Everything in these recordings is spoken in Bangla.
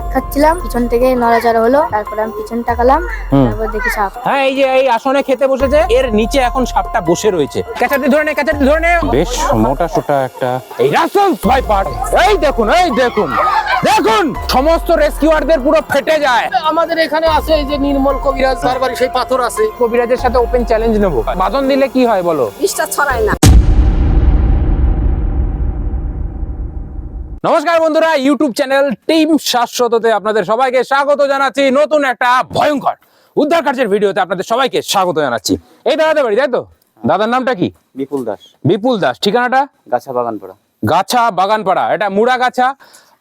ভাত খাচ্ছিলাম পিছন থেকে নড়াচড়া হলো তারপরে আমি পিছন তাকালাম তারপর দেখি সাপ। হ্যাঁ এই যে এই আসনে খেতে বসেছে এর নিচে এখন সাপটা বসে রয়েছে। ক্যাচারটি ধরে নে ক্যাচারটি ধরে নে। বেশ মোটা সোটা একটা এই রাসেলস ভাইপার এই দেখুন এই দেখুন। দেখুন সমস্ত রেস্কিউয়ারদের পুরো ফেটে যায়। আমাদের এখানে আছে এই যে নির্মল কবিরাজ তার বাড়ি সেই পাথর আছে। কবিরাজের সাথে ওপেন চ্যালেঞ্জ নেব। বাদন দিলে কি হয় বলো? বিষটা ছড়ায় না। নমস্কার বন্ধুরা ইউটিউব চ্যানেল টিম শাশ্বততে আপনাদের সবাইকে স্বাগত জানাচ্ছি। নতুন একটা ভয়ঙ্কর উদ্ধার কার্যের ভিডিওতে আপনাদের সবাইকে স্বাগত জানাচ্ছি। এই দাদাদের বাড়ি তাই তো? দাদার নামটা কি? বিপুল দাস। বিপুল দাস ঠিকানাটা? গাছা বাগানপাড়া। গাছা বাগানপাড়া এটা মুড়াগাছা।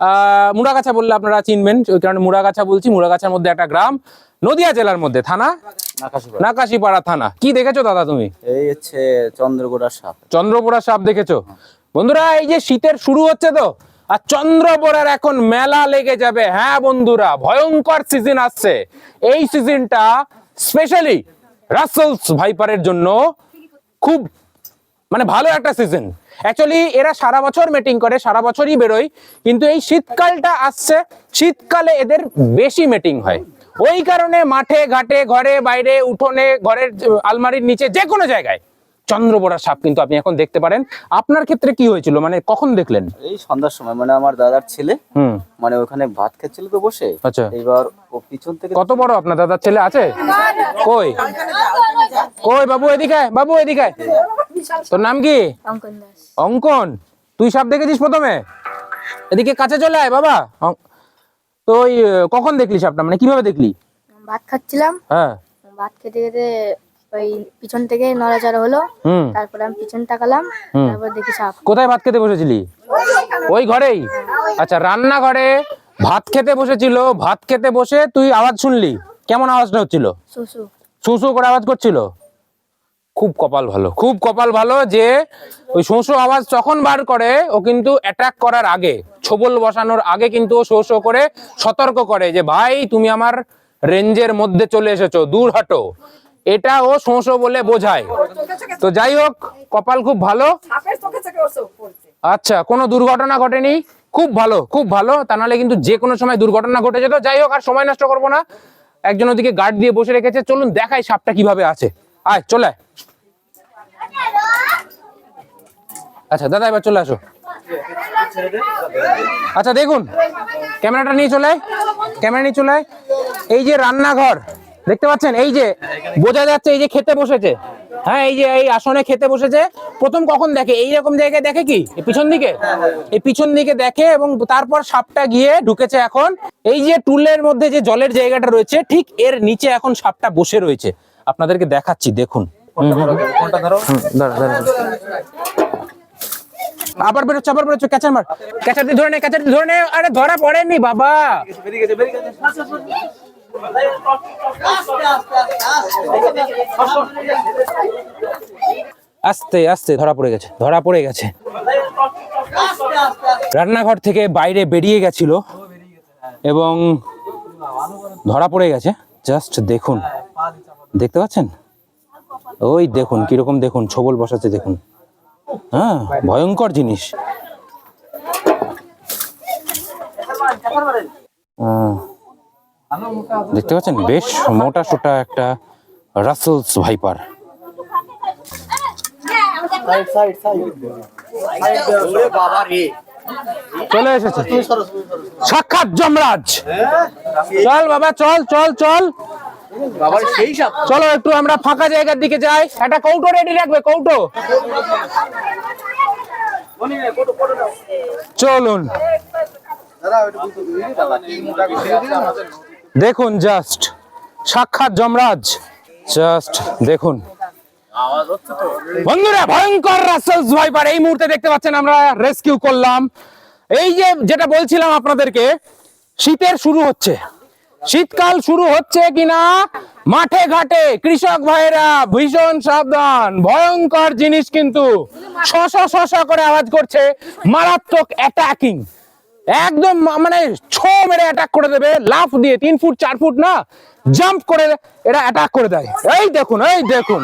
আহ, মুড়াগাছা বললে আপনারা চিনবেন ওই কারণে মুড়াগাছা বলছি। মুড়াগাছার মধ্যে একটা গ্রাম নদিয়া জেলার মধ্যে থানা? নাকাশিপাড়া। নাকাশিপাড়া থানা। কি দেখেছ দাদা তুমি? এই হচ্ছে চন্দ্রগোড়া সাপ। চন্দ্রপোড়া সাপ দেখেছ? বন্ধুরা এই যে শীতের শুরু হচ্ছে তো আর চন্দ্রপোড়ার এখন মেলা লেগে যাবে। হ্যাঁ বন্ধুরা, ভয়ঙ্কর সিজন আসছে। এই সিজনটা স্পেশালি রাসেলস ভাইপারের জন্য খুব মানে ভালো একটা সিজন অ্যাকচুয়ালি এরা সারা বছর মিটিং করে, সারা বছরই বেরোয়। কিন্তু এই শীতকালটা আসছে, শীতকালে এদের বেশি মিটিং হয়। ওই কারণে মাঠে, ঘাটে, ঘরে, বাইরে, উঠোনে, ঘরের আলমারির নিচে যে কোনো জায়গায় চন্দ্রবোড়া সাপ কিন্তু আপনি এখন দেখতে পারেন। আপনার ক্ষেত্রে কি হয়েছিল? মানে কখন দেখলেন? এই সন্ধ্যার সময় মানে আমার দাদার ছেলে হুম। মানে ওখানে ভাত খাচ্ছিল তো বসে। আচ্ছা। এবার ও পিছন থেকে কত বড় আপনার দাদার ছেলে আছে? কই? কই বাবু এদিকে? আয়, বাবু এদিকে? আয়। তোর নাম কি? অঙ্কন দাস। অঙ্কন। তুই সাপ দেখেছিস প্রথমে? এদিকে কাছে চলে আয় বাবা। তো ওই কখন দেখলি সাপটা? মানে কীভাবে দেখলি? ভাত খাচ্ছিলাম। হ্যাঁ। ভাত খেতে খেতে ওই পিছন থেকে নড়াচড়া হলো। তারপরে আমি পিছন তাকালাম তারপর দেখি সাপ। কোথায় ভাত খেতে বসেছিলি? ওই ঘরেই? আচ্ছা রান্নাঘরে ভাত খেতে বসেছিল। ভাত খেতে বসে তুই আওয়াজ শুনলি। কেমন আওয়াজটা হচ্ছিল? শু শু করে আওয়াজ করছিল? খুব কপাল ভালো খুব কপাল ভালো যে ওই শোঁ শোঁ আওয়াজ যখন বার করে ও কিন্তু অ্যাটাক করার আগে ছবল বসানোর আগে কিন্তু ও শোঁ শোঁ করে সতর্ক করে যে ভাই তুমি আমার রেঞ্জের মধ্যে চলে এসেছ দূর হাঁটো। এটা ও শোঁ শোঁ বলে বোঝায়। তো যাই হোক কপাল খুব ভালো। আচ্ছা কোনো দুর্ঘটনা ঘটেনি? খুব ভালো খুব ভালো। তা নাহলে কিন্তু যে কোনো সময় দুর্ঘটনা ঘটে যেত যাই হোক আর সময় নষ্ট করব না। একজন ওদিকে গার্ড দিয়ে বসে রেখেছে। চলুন দেখাই সাপটা কীভাবে আছে। আয় চলে। আচ্ছা দাদা এবার চলে আসো। আচ্ছা দেখুন। ক্যামেরাটা নিয়ে চলে। ক্যামেরা নিয়ে চলে। এই যে রান্নাঘর দেখতে পাচ্ছেন? এই যে বোঝা যাচ্ছে এই যে খেতে বসেছে। হ্যাঁ এই যে এই আসনে খেতে বসেছে। প্রথম কখন দেখে? এই রকম জায়গায় দেখে কি? পিছন দিকে? এই পিছন দিকে দেখে এবং তারপর সাপটা গিয়ে ঢুকেছে এখন। এই যে টুলের মধ্যে যে জলের জায়গাটা রয়েছে ঠিক এর নিচে এখন সাপটা বসে রয়েছে। আপনাদেরকে দেখাচ্ছি দেখুন। আবার বেরোচ্ছে আবার বেরোচ্ছে ক্যাচার মার। ক্যাচারটি ধরে নে ক্যাচারটি ধরে নে। আরে ধরা পড়েনি বাবা। আস্তে আস্তে ধরা পড়ে গেছে ধরা পড়ে গেছে। রান্নাঘর থেকে বাইরে বেরিয়ে গেছিল এবং ধরা পড়ে গেছে। জাস্ট দেখুন। দেখতে পাচ্ছেন? ওই দেখুন কীরকম দেখুন ছবল বসাচ্ছে দেখুন। হ্যাঁ ভয়ঙ্কর জিনিস। আহ, দেখতে পাচ্ছেন? বেশ মোটা সোটা একটা রাসেলস ভাইপার। চলে এসেছে। সাক্ষাৎ যমরাজ। চল বাবা, চল চল চল। চলো একটু, আমরা ফাঁকা জায়গার দিকে যাই। একটা কৌটো রেডি রাখবে, কৌটো। চলুন। দেখুন জাস্ট সাক্ষাৎ যমরাজ। জাস্ট দেখুন। বন্ধুরা, ভয়ঙ্কর রাসেলস ভাইপার এই মুহূর্তে দেখতে পাচ্ছেন আমরা রেস্কিউ করলাম। এই যে যেটা বলছিলাম আপনাদেরকে, শীতের শুরু হচ্ছে। শীতকাল শুরু হচ্ছে কিনা? মাঠে ঘাটে, কৃষক ভাইরা ভীষণ সাবধান। ভয়ঙ্কর জিনিস কিন্তু। শশ শশ করে আওয়াজ করছে। মারাত্মক অ্যাটাকিং একদম মানে ছো মেরে অ্যাটাক করে দেবে। লাফ দিয়ে তিন ফুট, চার ফুট না জাম্প করে এরা অ্যাটাক করে দেয়। এই দেখুন এই দেখুন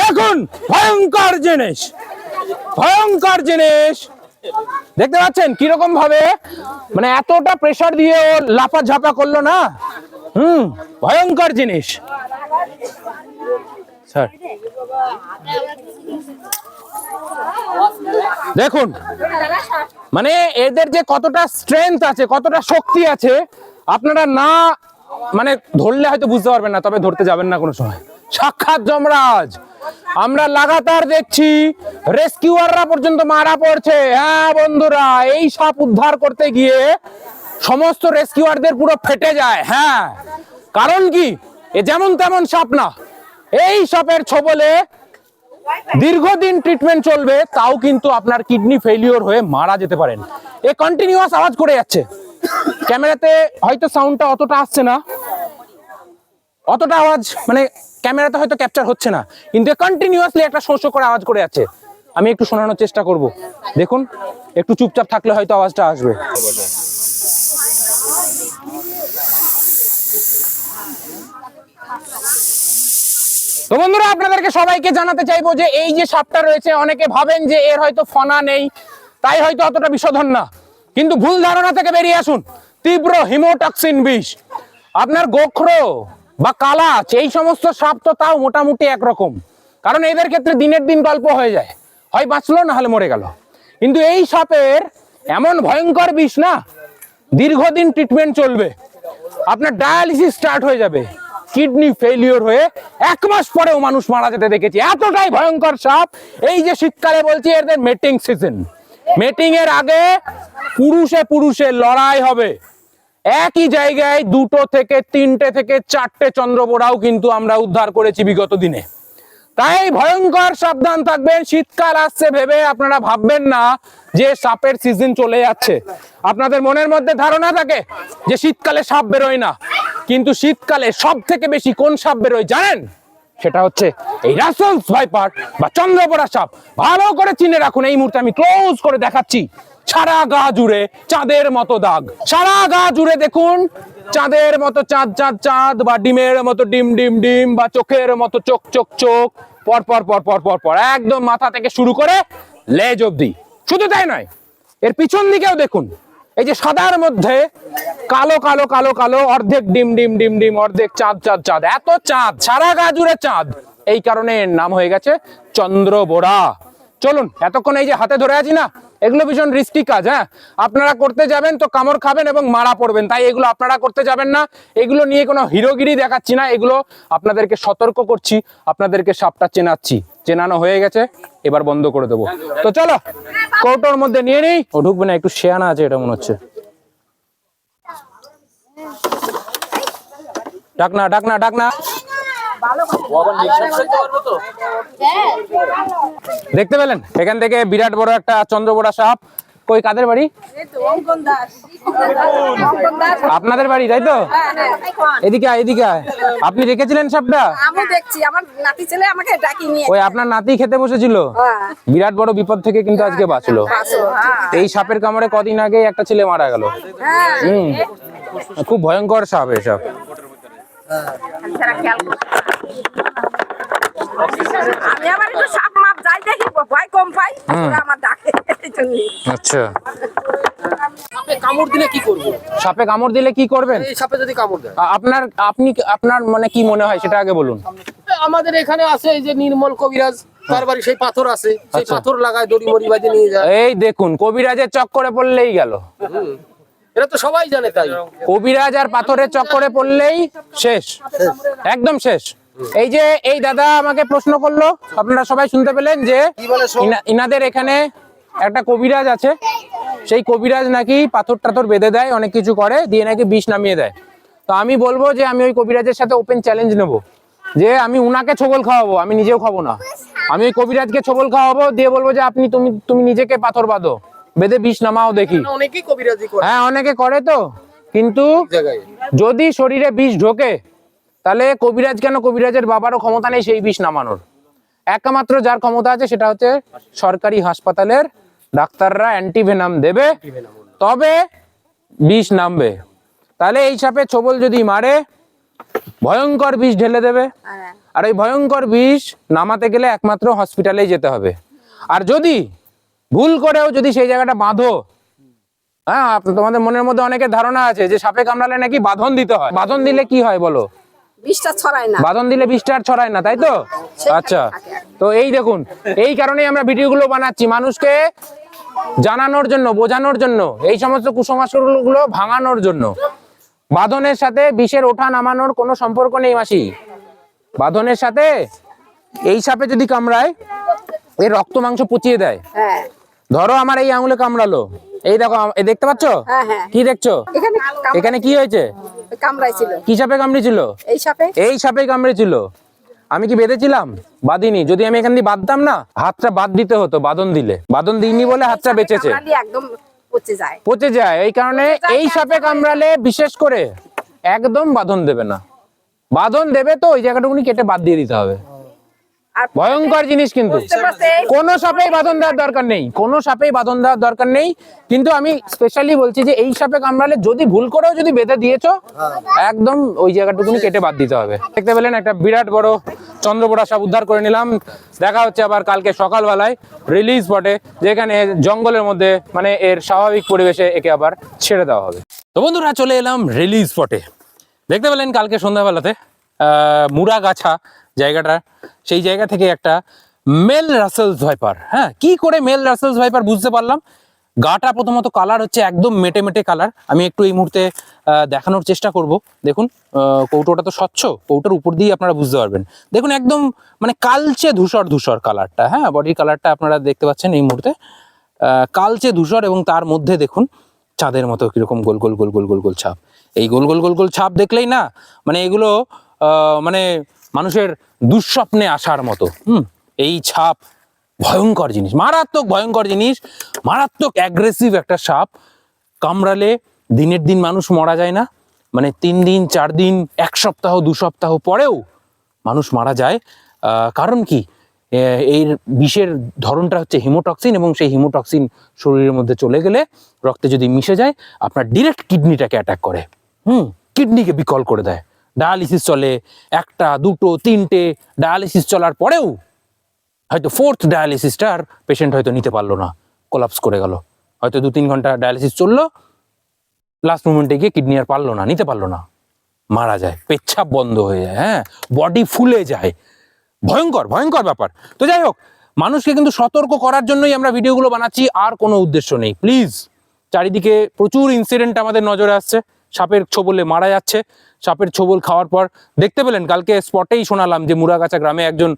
দেখুন, ভয়ঙ্কর জিনিস ভয়ঙ্কর জিনিস। দেখতে পাচ্ছেন কীরকম ভাবে? মানে এতটা প্রেশার দিয়ে ও লাফা ঝাপা করল না? হুম, ভয়ঙ্কর জিনিস। স্যার। দেখুন মানে এদের যে কতটা স্ট্রেংথ আছে, কতটা শক্তি আছে, আপনারা না মানে ধরলে হয়তো বুঝতে পারবেন না, তবে ধরতে যাবেন না কোনো সময়। সাক্ষাৎ যমরাজ, আমরা লাগাতার দেখছি রেস্কিউয়াররা পর্যন্ত মারা পড়ছে। হ্যাঁ বন্ধুরা, এই সাপ উদ্ধার করতে গিয়ে সমস্ত রেস্কিউয়ারদের পুরো ফেটে যায়। হ্যাঁ কারণ কি? এ যেমন তেমন সাপ না। এই সাপের ছবলে দীর্ঘদিন ট্রিটমেন্ট চলবে, তাও কিন্তু আপনার কিডনি ফেলিওর হয়ে মারা যেতে পারেন। এ কন্টিনিউয়াস আওয়াজ করে যাচ্ছে। ক্যামেরাতে হয়তো সাউন্ডটা অতটা আসছে না। অতটা আওয়াজ মানে ক্যামেরাতে হয়তো ক্যাপচার হচ্ছে না। কিন্তু কন্টিনিউয়াসলি একটা শোষ করে আওয়াজ করে যাচ্ছে। আমি একটু শোনানোর চেষ্টা করব। দেখুন, একটু চুপচাপ থাকলে হয়তো আওয়াজটা আসবে। তো বন্ধুরা, আপনাদেরকে সবাইকে জানাতে চাইব যে এই যে সাপটা রয়েছে, অনেকে ভাবেন যে এর হয়তো ফনা নেই, তাই হয়তো অতটা বিষধর না। কিন্তু ভুল ধারণা থেকে বেরিয়ে আসুন, তীব্র হিমোটক্সিন বিষ। আপনার গোখরো বা কালাচ, এই সমস্ত সাপ তো তাও মোটামুটি একরকম। কারণ এদের ক্ষেত্রে দিনের দিন গল্প হয়ে যায়। হয় বাঁচলো, না হলে মরে গেল। কিন্তু এই সাপের এমন ভয়ঙ্কর বিষ না, দীর্ঘদিন ট্রিটমেন্ট চলবে। আপনার ডায়ালিসিস স্টার্ট হয়ে যাবে। কিডনি ফেলিওর হয়ে এক মাস পরেও মানুষ মারা যেতে দেখেছি। এতটাই ভয়ঙ্কর সাপ। এই যে শীতকালে বলছি, এদের মেটিং সিজন মেটিং এর আগে পুরুষে পুরুষে লড়াই হবে। একই জায়গায় দুটো থেকে তিনটে থেকে চারটে চন্দ্রবোড়াও কিন্তু আমরা উদ্ধার করেছি বিগত দিনে। তাই ভয়ঙ্কর সাবধান থাকবেন। শীতকাল আসছে ভেবে আপনারা ভাববেন না যে সাপের সিজন চলে যাচ্ছে। আপনাদের মনের মধ্যে ধারণা থাকে যে শীতকালে সাপ বেরোয় না। কিন্তু শীতকালে সব থেকে বেশি কোন সাপ বেরোয় জানেন? সেটা হচ্ছে এই রাসেলস ভাইপার বা চন্দ্রপড়া সাপ। ভালো করে চিনে রাখুন, এই মুহূর্তে আমি ক্লোজ করে দেখাচ্ছি। সারা গা জুড়ে চাঁদের মতো দাগ। সারা গা জুড়ে দেখুন, চাঁদের মতো চাঁদ চাঁদ চাঁদ বা ডিমের মতো ডিম ডিম ডিম বা চোখের মতো চোখ চোখ চোখ। পর পর পর পর পর পর। একদম মাথা থেকে শুরু করে লেজ অবধি। শুধু তাই নয়, এর পিছন দিকেও দেখুন। এই যে সাদার মধ্যে কালো কালো কালো কালো, অর্ধেক ডিম ডিম ডিম ডিম, অর্ধেক চাঁদ চাঁদ চাঁদ। এত চাঁদ, সারা গা জুড়ে চাঁদ। এই কারণে এর নাম হয়ে গেছে চন্দ্র চন্দ্রবোড়া। চলুন, এতক্ষণ এই যে হাতে ধরে আছি না, এগুলো ভীষণ রিস্কি কাজ হ্যাঁ? আপনারা করতে যাবেন তো কামড় খাবেন এবং মারা পড়বেন। তাই এগুলো আপনারা করতে যাবেন না। এগুলো নিয়ে কোনো হিরোগিরি দেখাচ্ছি না। এগুলো আপনাদেরকে সতর্ক করছি, আপনাদেরকে সাপটা চেনাচ্ছি। চেনানো হয়ে গেছে, এবার বন্ধ করে দেবো। তো চলো, কৌটোর মধ্যে নিয়ে নিই। ও ঢুকবে না, একটু শেয়ানা আছে, এটা মনে হচ্ছে। ডাকনা ডাকনা ডাকনা দেখতে পেলেন? এখান থেকে বিরাট বড় একটা চন্দ্রবোড়া সাপ। কই কাদের বাড়ি? আপনাদের বাড়ি তাই তো? হ্যাঁ, হ্যাঁ। এদিকে আয়, এদিকে আপনি রেখেছিলেন সাপটা? আমি দেখছি আমার নাতি ছেলে আমাকে ডাকি নিয়ে ওই আপনার নাতি খেতে বসেছিল? হ্যাঁ। বিরাট বড় বিপদ থেকে কিন্তু আজকে বাঁচলো। হ্যাঁ। এই সাপের কামড়ে কদিন আগে একটা ছেলে মারা গেল। হ্যাঁ। হুম। খুব ভয়ঙ্কর সাপ এসব। খেয়াল করছে। আমি আবার একটু সাপ মাপ যাই দেখি ভয় কম পাই। আমার ডাকে। আচ্ছা। সাপে কামড় দিলে কি করব? সাপে কামড় দিলে কি করবেন? এই সাপে যদি কামড় দেয়। আপনার আপনি আপনার মানে কি মনে হয় সেটা আগে বলুন। আমাদের এখানে আছে এই যে নির্মল কবিরাজ তার বাড়ি সেই পাথর আছে। সেই আচ্ছা। পাথর লাগায় দড়ি মরি বাজে নিয়ে যায়। এই দেখুন কবিরাজের চক্করে পড়লেই গেল। এটা তো সবাই জানে তাই। কবিরাজ আর পাথরের চক্করে পড়লেই শেষ। একদম শেষ। এই যে এই দাদা আমাকে প্রশ্ন করল আপনারা সবাই শুনতে পেলেন যে ইনাদের এখানে একটা কবিরাজ আছে। সেই কবিরাজ নাকি পাথর টাথর বেঁধে দেয় অনেক কিছু করে দিয়ে নাকি বিষ নামিয়ে দেয়। তো আমি বলব যে আমি ওই কবিরাজের সাথে ওপেন চ্যালেঞ্জ নেব। যে আমি উনাকে ছবল খাওয়াবো আমি নিজেও খাব না। আমি ওই কবিরাজকে ছবল খাওয়াবো দিয়ে বলব যে আপনি তুমি তুমি নিজেকে পাথর বাঁধো বেঁধে বিষ নামাও দেখি। অনেকেই কবিরাজি হ্যাঁ অনেকে করে তো। কিন্তু যদি শরীরে বিষ ঢোকে তাহলে কবিরাজ কেন? কবিরাজের বাবারও ক্ষমতা নেই সেই বিষ নামানোর। একমাত্র যার ক্ষমতা আছে সেটা হচ্ছে সরকারি হাসপাতালের ডাক্তাররা অ্যান্টিভেনাম দেবে, তবে বিষ নামবে। তাহলে এই সাপে ছবল যদি মারে, ভয়ঙ্কর বিষ ঢেলে দেবে। আর ওই ভয়ঙ্কর বিষ নামাতে গেলে একমাত্র হসপিটালেই যেতে হবে। আর যদি ভুল করেও যদি সেই জায়গাটা বাঁধো হ্যাঁ তোমাদের মনের মধ্যে অনেকের ধারণা আছে যে সাপে কামড়ালে নাকি বাঁধন দিতে হয়। বাঁধন দিলে কি হয় বলো? বিষটা ছড়ায় না। বাঁধন দিলে বৃষ্টি আর ছড়ায় না তাই তো? আচ্ছা। তো এই দেখুন এই কারণেই আমরা ভিডিওগুলো বানাচ্ছি। মানুষকে জানানোর জন্য বোঝানোর জন্য এই সমস্ত কুসংস্কারগুলো ভাঙানোর জন্য। বাঁধনের সাথে বিষের ওঠা নামানোর কোনো সম্পর্ক নেই মাসি। বাঁধনের সাথে এই সাপে যদি কামড়ায় এর রক্ত মাংস পচিয়ে দেয়। হ্যাঁ। ধরো আমার এই আঙুলে কামড়ালো। এই দেখো এই দেখতে পাচ্ছ? হ্যাঁ হ্যাঁ। কি দেখছ? এখানে কি হয়েছে? কামড়াইছিল কি সাপে কামড়েছিল এই সাপে? এই সাপে কামড়েছিল আমি কি বেঁধেছিলাম? বাঁধিনি। যদি আমি এখান দিয়ে বাঁধতাম না হাতটা বাদ দিতে হতো বাঁধন দিলে। বাঁধন দিইনি বলে হাতটা বেঁচেছে। একদম পচে যায়। পচে যায়। এই কারণে এই সাপে কামড়ালে বিশেষ করে একদম বাঁধন দেবে না। বাঁধন দেবে তো ওই জায়গাটুকুনি কেটে বাদ দিয়ে দিতে হবে। ভয়ঙ্কর জিনিস কিন্তু। কোনো সাপেই বাঁধন দেওয়ার দরকার নেই। কোনো সাপেই বাঁধন দেওয়ার দরকার নেই। কিন্তু আমি স্পেশালি বলছি যে এই সাপে কামড়ালে যদি ভুল করেও যদি বেঁধে দিয়েছ একদম ওই জায়গাটুকুনি কেটে বাদ দিতে হবে। দেখতে পেলেন একটা বিরাট বড় চন্দ্রপোড়া সাপ উদ্ধার করে নিলাম। দেখা হচ্ছে আবার কালকে সকালবেলায় রিলিজ স্পটে যেখানে জঙ্গলের মধ্যে মানে এর স্বাভাবিক পরিবেশে একে আবার ছেড়ে দেওয়া হবে। তো বন্ধুরা চলে এলাম রিলিজ স্পটে দেখতে পেলেন কালকে সন্ধ্যাবেলাতে আহ, মুড়াগাছা জায়গাটা, সেই জায়গা থেকে একটা মেল রাসেলস ভাইপার। হ্যাঁ কি করে মেল রাসেলস ভাইপার বুঝতে পারলাম? গাটা প্রথমত কালার হচ্ছে একদম মেটে মেটে কালার। আমি একটু এই মুহূর্তে দেখানোর চেষ্টা করব। দেখুন কৌটোটা তো স্বচ্ছ, কৌটোর উপর দিয়ে আপনারা বুঝতে পারবেন। দেখুন, একদম মানে কালচে ধূসর ধূসর কালারটা হ্যাঁ বডির কালারটা আপনারা দেখতে পাচ্ছেন এই মুহূর্তে। কালচে ধূসর এবং তার মধ্যে দেখুন, চাঁদের মতো কীরকম গোল গোল গোল গোল গোল গোল ছাপ। এই গোল গোল গোল গোল ছাপ দেখলেই না মানে এগুলো মানে মানুষের দুঃস্বপ্নে আসার মতো। হুম। এই ছাপ ভয়ঙ্কর জিনিস মারাত্মক ভয়ঙ্কর জিনিস মারাত্মক অ্যাগ্রেসিভ একটা সাপ কামড়ালে দিনের দিন মানুষ মরা যায় না মানে তিন দিন চার দিন এক সপ্তাহ দু সপ্তাহ পরেও মানুষ মারা যায়। কারণ কি? এর বিষের ধরনটা হচ্ছে হিমোটক্সিন এবং সেই হিমোটক্সিন শরীরের মধ্যে চলে গেলে রক্তে যদি মিশে যায় আপনার ডিরেক্ট কিডনিটাকে অ্যাটাক করে। হুম। কিডনিকে বিকল করে দেয়। ডায়ালিসিস চলে, একটা, দুটো, তিনটে ডায়ালিসিস চলার পরেও হয়তো ফোর্থ ডায়ালিসিসটা আর পেশেন্ট হয়তো নিতে পারল না কোলাপস করে গেল। হয়তো দু তিন ঘণ্টা ডায়ালিসিস চলল লাস্ট মুমেন্টে গিয়ে কিডনি আর পারল না, নিতে পারল না। মারা যায়, পেচ্ছাপ বন্ধ হয়ে যায় হ্যাঁ বডি ফুলে যায়। ভয়ঙ্কর ভয়ঙ্কর ব্যাপার। তো যাই হোক, মানুষকে কিন্তু সতর্ক করার জন্যই আমরা ভিডিওগুলো বানাচ্ছি, আর কোনো উদ্দেশ্য নেই। প্লিজ চারিদিকে প্রচুর ইনসিডেন্ট আমাদের নজরে আসছে। সাপের ছোবলে মারা যাচ্ছে। সাপের ছোবল খাওয়ার পর দেখতে পেলেন, কালকে স্পটেই শোনালাম যে মুরাগাছা গ্রামে একজন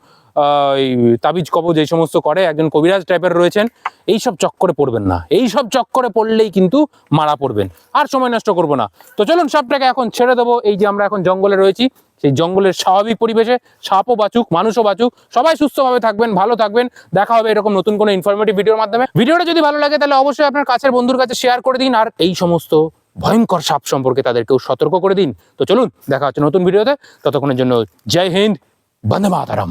তাবিজ কবজ এই সমস্ত করে, একজন কবিরাজ টাইপের রয়েছেন। এই সব চক্করে পড়বেন না। এই সব চক্করে পড়লেই কিন্তু মারা পড়বেন। আর সময় নষ্ট করব না। তো চলুন সাপটাকে এখন ছেড়ে দেবো। এই যে আমরা এখন জঙ্গলে রয়েছি, সেই জঙ্গলের স্বাভাবিক পরিবেশে সাপও বাঁচুক, মানুষও বাঁচুক। সবাই সুস্থভাবে থাকবেন, ভালো থাকবেন। দেখা হবে এরকম নতুন কোনো ইনফরমেটিভ ভিডিওর মাধ্যমে। ভিডিওটা যদি ভালো লাগে, তাহলে অবশ্যই আপনার কাছের বন্ধুর কাছে শেয়ার করে দিন। আর এই সমস্ত ভয়ঙ্কর সাপ সম্পর্কে তাদেরকেও সতর্ক করে দিন। তো চলুন, দেখা হচ্ছে নতুন ভিডিওতে। ততক্ষণের জন্য জয় হিন্দ, বন্দে মাতারাম।